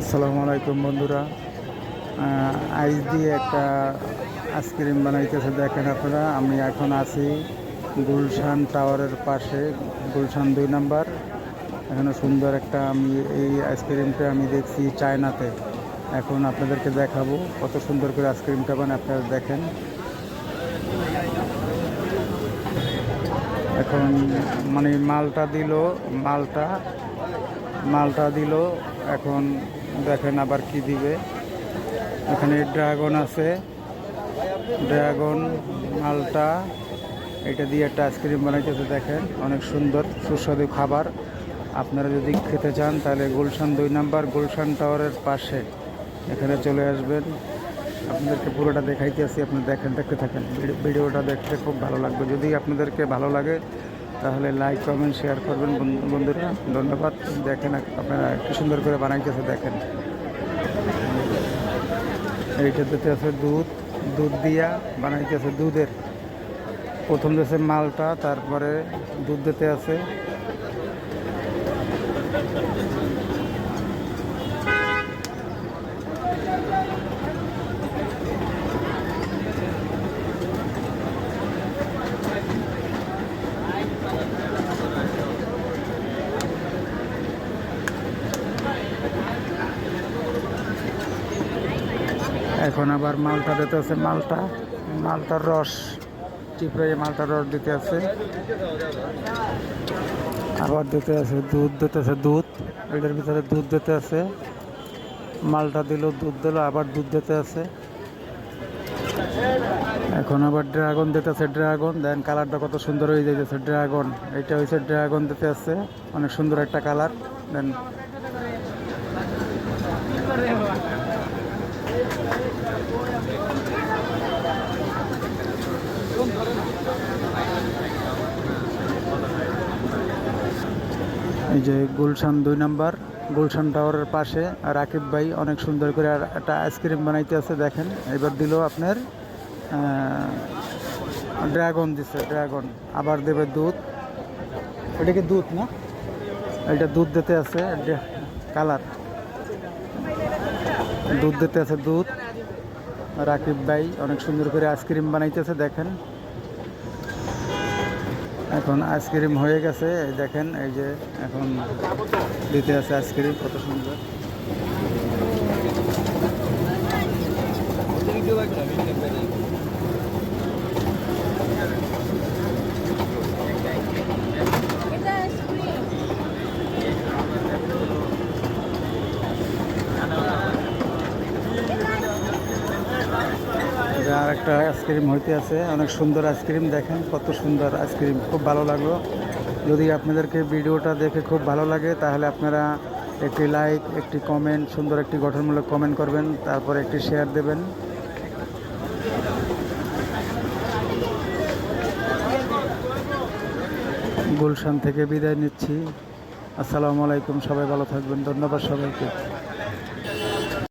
আসসালামু আলাইকুম বন্ধুরা। আইস দিয়ে একটা আইসক্রিম বানাইতেছে দেখেন আপনারা। আমি এখন আছি গুলশান টাওয়ারের পাশে, গুলশান দুই নাম্বার। এখানে সুন্দর একটা আমি এই আইসক্রিমটা আমি দেখছি চায়নাতে। এখন আপনাদেরকে দেখাবো কত সুন্দর করে আইসক্রিমটা বানায় আপনারা দেখেন। এখন মানে মালটা দিল, মালটা মালটা দিল, এখন দেখেন আবার কি দিবে। এখানে ড্রাগন আছে। ড্রাগন মালটা, এটা দিয়ে একটা আইসক্রিম বানাইতেছে, দেখেন। অনেক সুন্দর, সুস্বাদু খাবার। আপনারা যদি খেতে চান, তাহলে গুলশান দুই নাম্বার, গুলশান টাওয়ারের পাশে। এখানে চলে আসবেন। আপনাদেরকে পুরোটা দেখাইতে আসি আপনি দেখেন, দেখতে থাকেন। ভিডিওটা দেখতে খুব ভালো লাগবে। যদি আপনাদেরকে ভালো লাগে তাহলে লাইক কমেন্ট শেয়ার করবেন বন্ধু- বন্ধুরা। ধন্যবাদ। দেখেন আপনারা কি সুন্দর করে বানাইতেছে, দেখেন। এইটা দিতে আছে দুধ দুধ দিয়া বানাইতেছে দুধের। প্রথম দিতেছে মালটা, তারপরে দুধ দিতে আছে। এখন আবার মালটা দিতে আছে, মালটা। মালটার রস চিপড়ে মালটার রস দিতে আছে। আবার দিতে আছে দুধ, দিতে আছে দুধ। এটার ভিতরে দুধ দিতে আছে। মালটা দিল, দুধ দিল, আবার দুধ দিতে আছে। এখন আবার ড্রাগন দিতে আছে, ড্রাগন। দেন কালারটা কত সুন্দর হয়ে যাইতেছে, ড্রাগন। এটা হয়েছে ড্রাগন দিতে আছে। অনেক সুন্দর একটা কালার। দেন এই যে গুলশান দুই নাম্বার, গুলশান টাওয়ারের পাশে রাকিব ভাই অনেক সুন্দর করে আর একটা আইসক্রিম বানাইতে আছে, দেখেন। এবার দিল আপনার ড্রাগন দিছে, ড্রাগন। আবার দেবে দুধ। এটা কি দুধ না? এটা দুধ দিতে আছে কালার। দুধ দিতে আছে দুধ। রাকিব ভাই অনেক সুন্দর করে আইসক্রিম বানাইতেছে, দেখেন। এখন আইসক্রিম হয়ে গেছে দেখেন, এই যে এখন দিতে আছে আইসক্রিম কত সুন্দর। আর একটা আইসক্রিম হইতে আছে। অনেক সুন্দর আইসক্রিম দেখেন কত সুন্দর আইসক্রিম খুব ভালো লাগল। যদি আপনাদেরকে ভিডিওটা দেখে খুব ভালো লাগে, তাহলে আপনারা একটি লাইক একটি কমেন্ট সুন্দর একটি গঠনমূলক কমেন্ট করবেন, তারপর একটি শেয়ার দেবেন। গুলশান থেকে বিদায় নিচ্ছি। আসসালামু আলাইকুম, সবাই ভালো থাকবেন, ধন্যবাদ সবাইকে।